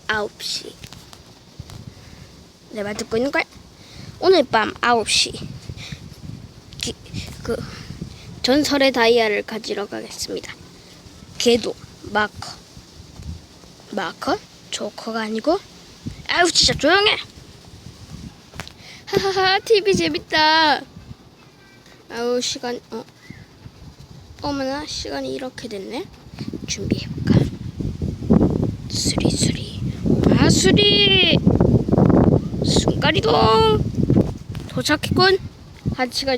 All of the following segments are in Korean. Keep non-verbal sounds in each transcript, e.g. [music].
9시. 내 말 듣고 있는 거야? 오늘 밤 9시. 기, 그 전설의 다이아를 가지러 가겠습니다. 궤도 마커. 마커? 조커가 아니고? 아우 진짜 조용해. 하하하 TV 재밌다. 아우 시간 어 어머나 시간이 이렇게 됐네. 준비해볼까? 수리 수리 아 수리. 순간이동. 도착했군. 하치가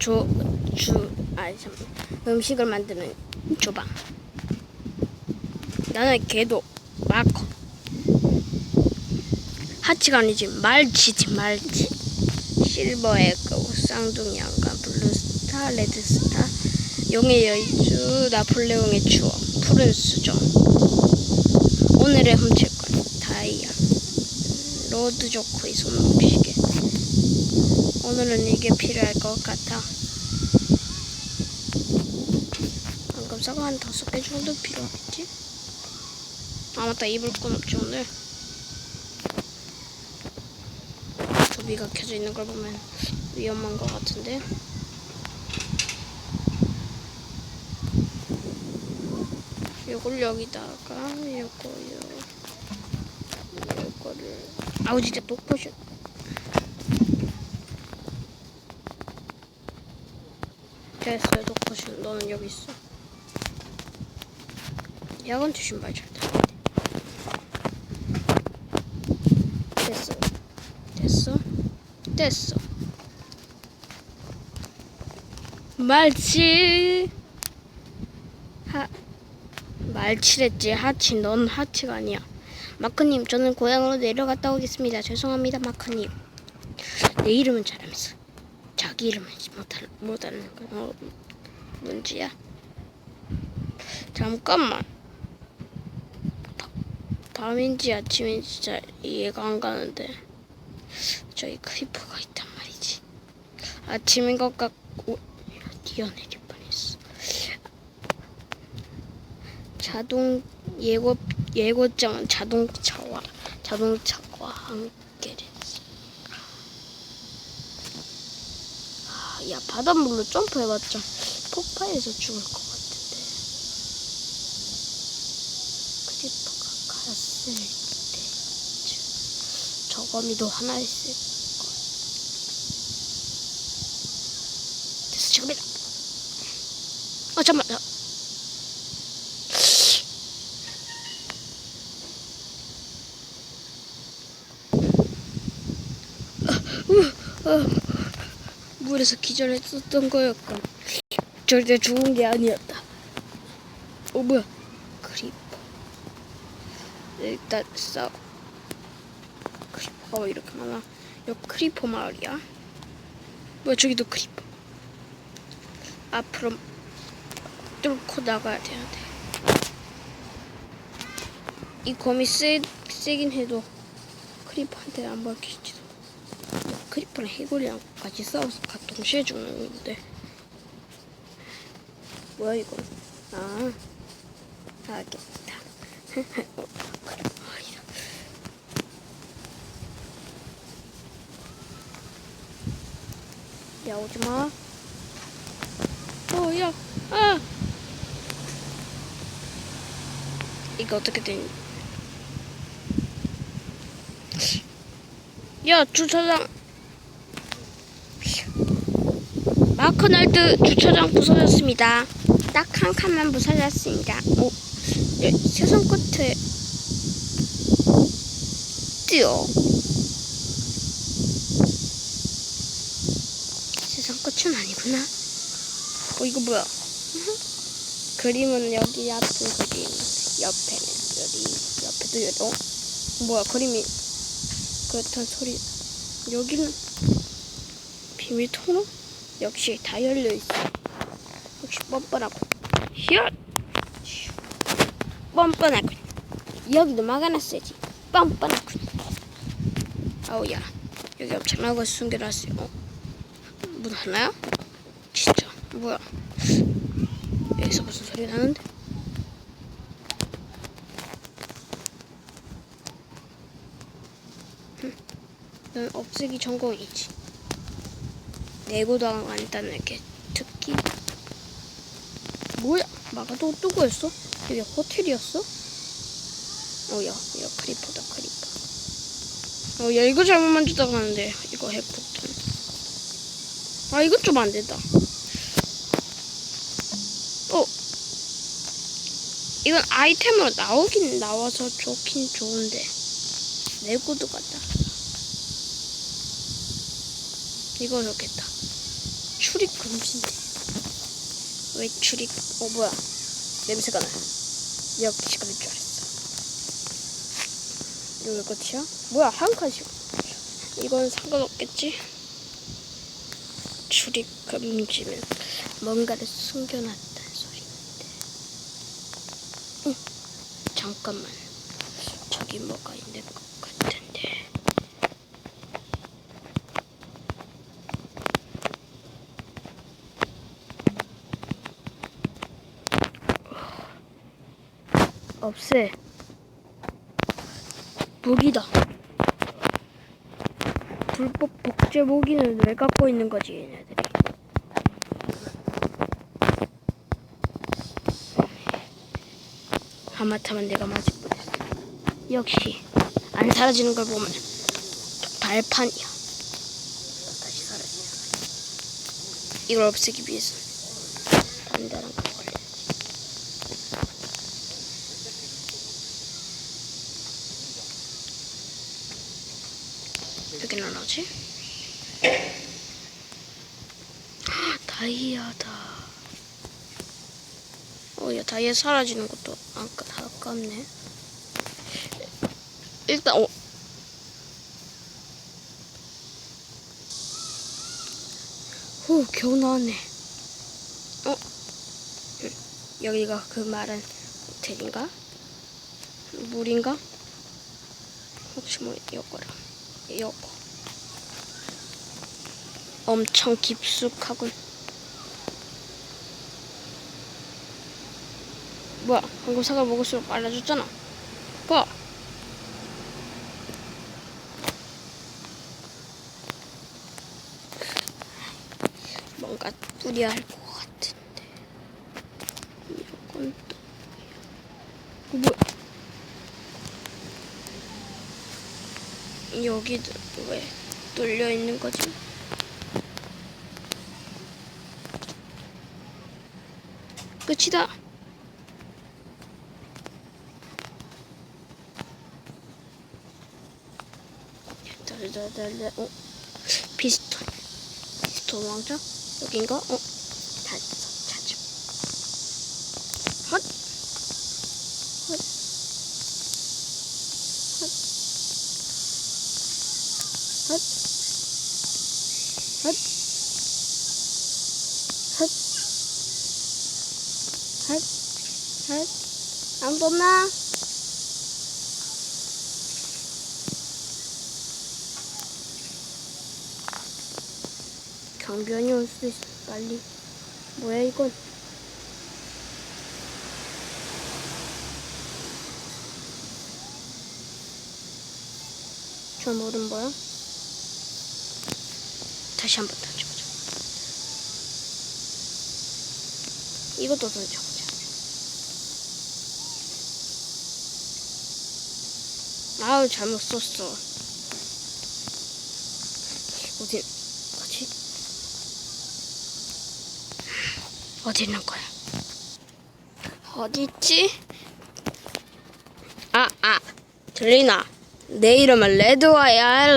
조 주 아니 잠 음식을 만드는 주방. 나는 개도 마커. 하치가 아니지. 말치지 말치. 실버 에그 쌍둥이 양가 블루스타 레드스타. 용의 여주 나폴레옹의 추억 푸른 수정 오늘의 훔칠 로드 조코의 손목시계 오늘은 이게 필요할 것 같아. 방금 사과 한 다섯 개 정도 필요하겠지? 아 맞다. 입을 건 없지 오늘. 도비가 켜져 있는 걸 보면 위험한 것 같은데. 요걸 여기다가 요거 요 요거를 아우 진짜 똑보셔. 됐어요. 똑보셔. 너는 여기 있어. 야간투 신발 잘 타. 됐어 됐어? 됐어. 말치. 하 말치랬지. 하치. 넌 하치가 아니야 마크님 저는 고향으로 내려갔다 오겠습니다. 죄송합니다 마크님. 내 이름은 잘하면서 자기 이름은 못할, 못하는 건 어, 문제야. 잠깐만. 바- 밤인지 아침인지 잘 이해가 안 가는데. 저기 크리퍼가 있단 말이지. 아침인 것 같고. 뛰어내릴 뻔했어. 자동 예고 예고장은 자동차와 자동차와 함께 됐어. 아, 야 바닷물로 점프해봤자 폭발해서 죽을 것 같은데. 크리퍼가 갔을 때쯤 저거미도 하나 있을 걸. 됐어 지금이다. 아 잠깐만. 나- 물에서 기절했었던 거였건 절대 죽은 게 아니었다. 어 뭐야? 크리퍼. 일단 싸. 크리퍼가 왜 이렇게 많아? 여기 크리퍼 마을이야. 뭐야 저기도 크리퍼. 앞으로 뚫고 나가야 되는데. 이 검이 세, 세긴 해도 크리퍼한테 안 먹힐지도. 크리퍼랑 해골이랑 같이 싸워서 가 동시에 죽는 건데. 뭐야 이거? 아 알겠다. [laughs] 어, 그래 말이야 야 오지마. 어야 아! 이거 어떻게 된 야, 주차장. 마크널드 주차장 부서졌습니다. 딱 한 칸만 부서졌습니다. 오, 네, 세상 끝에 뛰어. 세상 끝은 아니구나. 어, 이거 뭐야? [laughs] 그림은 여기 앞에 그림, 옆에는 여기, 옆에도 여기. 어? 뭐야, 그림이 그렇단 소리. 여기는 비밀 통로? 역시 다 열려있어. 역시 뻔뻔하고. 슛 뻔뻔하고. 여기도 막아놨어야지. 뻔뻔하고. 아우야. 여기 엄청나고 숨겨놨어요 어? 문 하나요? 진짜? 뭐야? 여기서 무슨 소리 나는데? 넌 없애기 전공이지. 내고당 안다는 게 특기. 뭐야? 마가도 누구였어? 여기 호텔이었어? 어야, 야 크리퍼다 크리퍼. 어야 이거 잘못 만지다 가는데 이거 핵폭탄. 아 이건 좀 안 된다. 어. 이건 아이템으로 나오긴 나와서 좋긴 좋은데 내구도 같다. 이거 좋겠다. 출입 금지인데. 왜 출입? 어 뭐야? 냄새가 나. 여기 시간일 줄 알았어. 이거 왜 끝이야? 뭐야 한 칸씩. 이건 상관없겠지? 출입 금지면 뭔가를 숨겨놨다는 소리인데. 응. 잠깐만. 저기 뭐가 있는 것 같은데. 없애. 무기다. 불법 복제 무기는 왜 갖고 있는 거지 얘네들이? 하마터면 내가 맞을 뻔했어. 역시 안 사라지는 걸 보면 발판이야. 다시 사라지잖아. 이걸 없애기 위해서 단단한 걸 여기는 뭐지? 다이아다. 어, 야, 다이아 사라지는 것도 아까 아깝네. 일단, 어. 후, 겨우 나왔네. 어? 응, 여기가 그 말한 호텔인가? 물인가? 혹시 뭐, 요거라. 요거. 엄청 깊숙하군. 뭐야, 방금 사과 먹을수록 빨라졌잖아. 봐. 뭔가 뚜려야 할 것 같은데. 이건 또 뭐야? 뭐야? 여기도 왜 뚫려 있는 거지? 끝이다. 달달달달. 어? 피스톤. 피스톤 왕자? 여긴가? 어? 찾아. 헛. 헛. 헛. 헛. 헛. 헛. 헛. 아무도 없나? 경비원이 올 수도 있어. 빨리. 뭐야 이건? 저 물은 뭐야? 다시 한번 던져보자. 이것도 던져보자. 아우 잘못 썼어. 어디 어디 어디 있는 거야? 어디 있지? 아, 아, 들리나? 내 이름은 레드와야,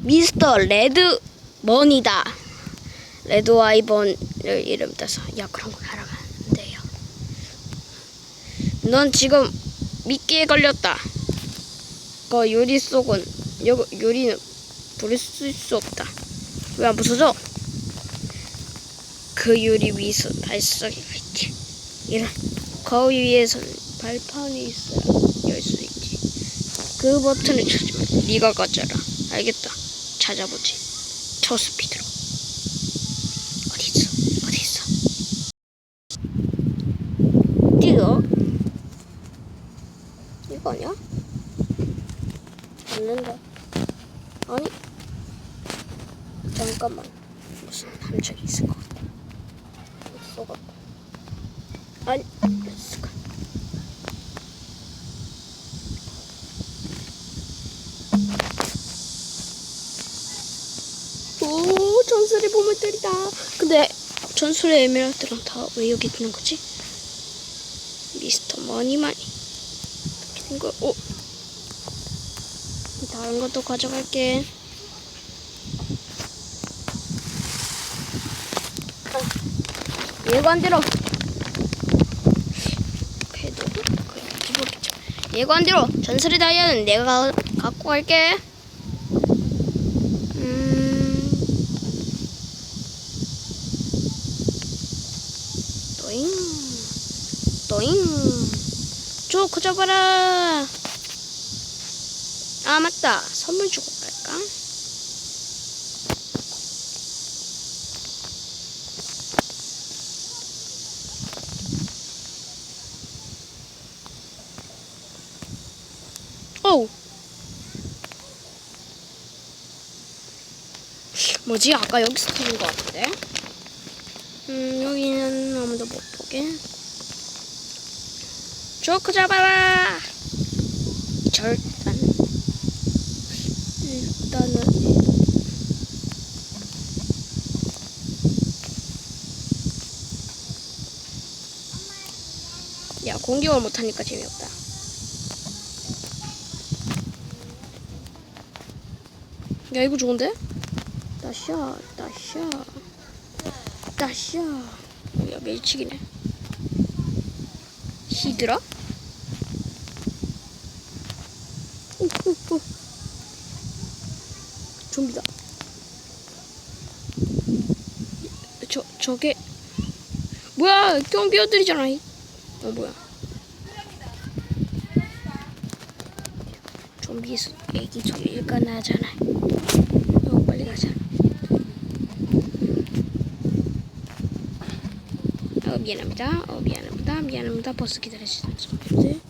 미스터 레드먼이다. 레드와이번을 이름 따서, 야, 그런 거 알아면 안 돼요. 넌 지금 미끼에 걸렸다. 그 유리 속은, 요, 유리는 부를 수 없다. 왜 안 부서져? 그 유리 위에서 발소리가 있지. 이런 거위 위에서는 발판이 있어야 열 수 있지. 그 버튼을 찾으면 네가 가져라. 알겠다. 찾아보지. 초스피드로. 어디 있어? 어디 있어? 뛰어. 이거 아니야? 맞는데. 아니? 잠깐만. 무슨 함정이 있을 것 같아? 쏘갖고 아니 쏘가 오 전설의 보물들이다. 근데 전설의 에메랄드랑 다 왜 여기 있는 거지? 미스터 머니마니 이렇게 된 거, 오 다른 것도 가져갈게. 예관대로. 그렇게 보겠죠. 예관대로 전설의 다이아는 내가 가- 갖고 갈게. 음. 또잉. 또잉. 줘, 커져봐라. 아 맞다. 선물 주고 갈까? 어우. 뭐지? 아까 여기서 터진 것 같은데? 음 여기는 아무도 못 보게. 조크 잡아라! 절단 일단은 야 공격을 못하니까 재미없다. 야 이거 좋은데? 다시야 다시야 다시야 야 멸치기네. 히드라? 오오오 좀비다. 저 저게 뭐야? 경비어들이잖아. 이. 어 뭐야? 좀비에서 애기 소리가 나잖아. 어 빨리 가자. 어 미안합니다. 어 미안합니다. 미안합니다. 버스 기다리시는 좀비들.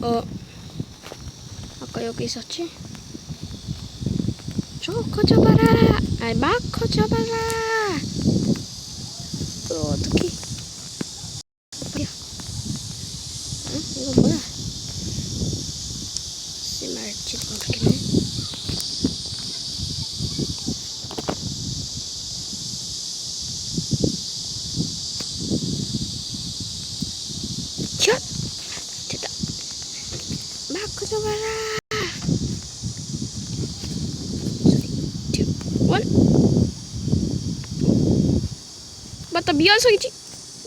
어. 아까 여기 있었지? 저 커져봐라. 아이 막 커져봐라. 어 어떡해? 뭐야? 응? 이거 뭐야? 씨말지도 모르겠네 샷 됐다 막 커져봐라 쓰리 투원 맞다 미완성이지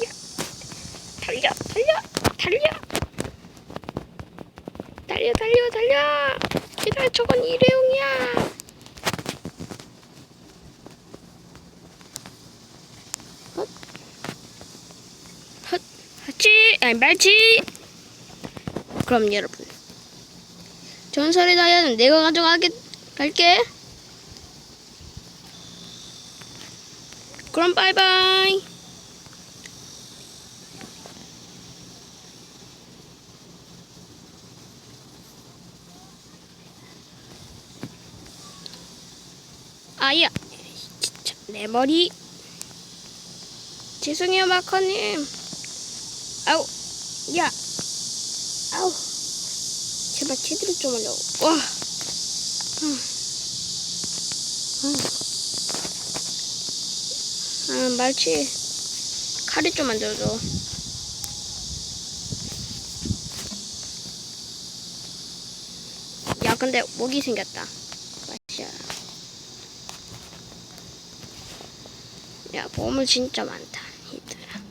야. 달려 달려 달려 달려 달려 달려 기다려 저건 일회용이야 헛 헛, 하치, 아니 말치. 그럼 여러분, 전설의 다이아는 내가 가져가게 갈게. 그럼 바이바이. 아야, 진짜 내 머리. 죄송해요 마커님. 아우, 야, 아우, 제발 제대로 좀 하려고. 와, 음. 아, 아 말치 칼이 좀 만들어줘. 야, 근데 목이 생겼다. 마시야. 야, 보물 진짜 많다. 얘들아.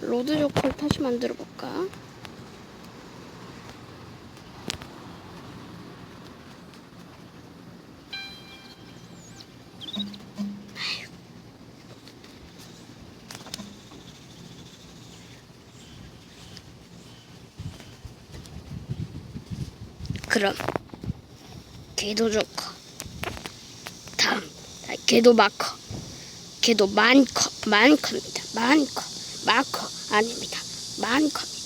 로드 조커를 다시 만들어 볼까? 그럼 개도 조커 개도 마커 개도 많커 많커입니다 많커 마커 아닙니다. 만커입니다.